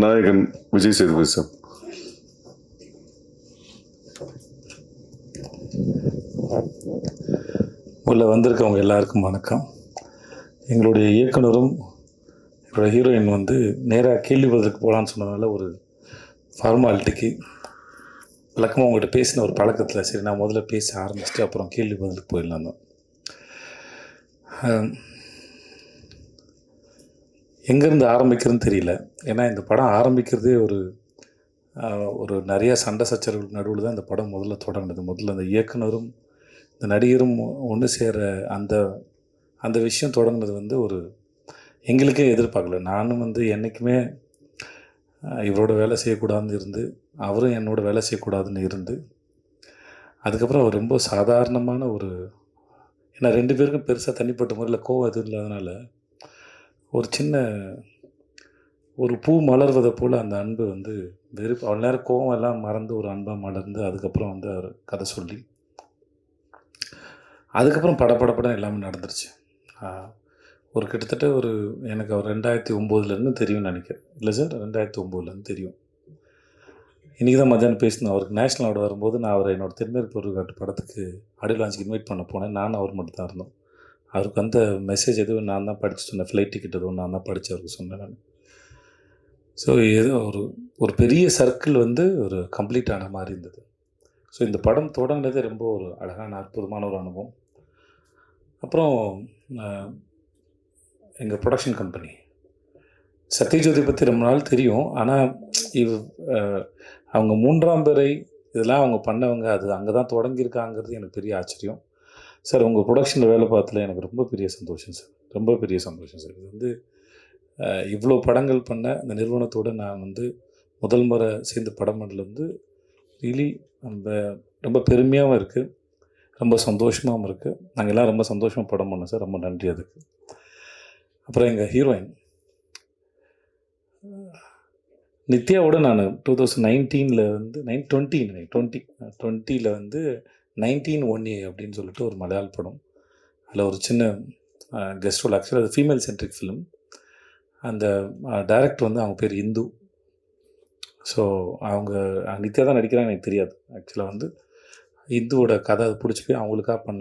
நாயகன் விஜய் சேதுபதி சார் உள்ள வந்திருக்கவங்க எல்லாருக்கும் வணக்கம் எங்களுடைய இயக்குனரும் என்னோட ஹீரோயின் வந்து நேராக கேள்வி பதிலுக்கு போகலான்னு சொன்னதுனால ஒரு ஃபார்மாலிட்டிக்கு வழக்கமாக உங்கள்கிட்ட பேசின ஒரு பழக்கத்தில் சரி நான் முதல்ல பேச ஆரம்பிச்சுட்டு அப்புறம் கேள்வி பதிலுக்கு போயிடலாம் தான். எங்கேருந்து ஆரம்பிக்கிறதுன்னு தெரியல. ஏன்னா இந்த படம் ஆரம்பிக்கிறதே ஒரு ஒரு நிறைய சண்டை சச்சரவு நடுவில் தான் இந்த படம் முதல்ல தொடங்கினது. முதல்ல அந்த இயக்குனரும் இந்த நடிகரும் ஒன்று சேர அந்த அந்த விஷயம் தொடங்கினது வந்து ஒரு எங்களுக்கே எதிர்பார்க்கல. நானும் வந்து என்றைக்குமே இவரோட வேலை செய்யக்கூடாதுன்னு இருந்து அவரும் என்னோட வேலை செய்யக்கூடாதுன்னு இருந்து அதுக்கப்புறம் அவர் ரொம்ப சாதாரணமான ஒரு ஏன்னா ரெண்டு பேருக்கும் பெருசாக தனிப்பட்ட முறையில் கோவம் எதுவும் இல்லாதனால ஒரு சின்ன ஒரு பூ மலர்வதை போல் அந்த அன்பு வந்து வெறுப்பு. அவ்வளோ நேரம் கோவம் எல்லாம் மறந்து ஒரு அன்பாக மலர்ந்து அதுக்கப்புறம் வந்து அவர் கதை சொல்லி அதுக்கப்புறம் படப்படப்படம் எல்லாமே நடந்துருச்சு. ஒரு கிட்டத்தட்ட ஒரு எனக்கு அவர் ரெண்டாயிரத்தி ஒம்போதுலேருந்து தெரியும்னு நினைக்கிறேன். இல்லை சார் ரெண்டாயிரத்தி ஒம்போதுலேருந்து தெரியும். இன்றைக்கி தான் மத்தியானம் பேசினேன் அவருக்கு நேஷனல் அவார்டு வரும்போது நான் அவரை என்னோட தென்மேற்கு பொருட்காட்டு படத்துக்கு ஆடியோ லான்ச்சுக்கு இன்வைட் பண்ண போனேன். நானும் அவர் மட்டும் தான் இருந்தோம். அவருக்கு வந்த மெசேஜ் எதுவும் நான் தான் படித்து சொன்னேன். ஃப்ளைட் டிக்கெட் எதுவும் நான் தான் படித்து அவருக்கு சொன்னேன் நான். ஸோ ஏதோ ஒரு ஒரு பெரிய சர்க்கிள் வந்து ஒரு கம்ப்ளீட் ஆன மாதிரி இருந்தது. ஸோ இந்த படம் தொடங்கினது ரொம்ப ஒரு அழகான அற்புதமான ஒரு அனுபவம். அப்புறம் எங்கள் ப்ரொடக்ஷன் கம்பெனி சத்யஜோதி பற்றி ரொம்ப நாள் தெரியும். ஆனால் இவ் அவங்க மூன்றாம் பிறை இதெல்லாம் அவங்க பண்ணவங்க அது அங்கே தான் தொடங்கியிருக்காங்கிறது எனக்கு பெரிய ஆச்சரியம். சார் உங்கள் ப்ரொடக்ஷனில் வேலை பார்த்ததுல எனக்கு ரொம்ப பெரிய சந்தோஷம் சார். ரொம்ப பெரிய சந்தோஷம் சார். இது வந்து இவ்வளோ படங்கள் பண்ண அந்த நிறுவனத்தோடு நான் வந்து முதல் முறை சேர்ந்து படம் பண்ணலேருந்து ரீலி அந்த ரொம்ப பெருமையாகவும் இருக்குது ரொம்ப சந்தோஷமாகவும் இருக்குது நாங்கள் எல்லாம் ரொம்ப சந்தோஷமாக படம் பண்ணோம் சார். ரொம்ப நன்றி அதுக்கு. அப்புறம் எங்கள் ஹீரோயின் நித்யாவோட நான் டூ தௌசண்ட் நைன்டீனில் வந்து நைன் டுவெண்ட்டி டுவெண்ட்டி டுவெண்ட்டியில் வந்து நைன்டீன் ஒன் ஏ அப்படின்னு சொல்லிட்டு ஒரு மலையாள படம். அதில் ஒரு சின்ன கெஸ்ட் ரோல் ஆக்சுவலாக அது ஃபீமேல் சென்ட்ரிக் ஃபிலிம் அந்த டைரக்டர் வந்து அவங்க பேர் இந்து. ஸோ அவங்க நித்யா தான் நடிக்கிறாங்க எனக்கு தெரியாது. ஆக்சுவலாக வந்து இந்துவோட கதை அது பிடிச்சி போய் அவங்களுக்காக பண்ணலாம்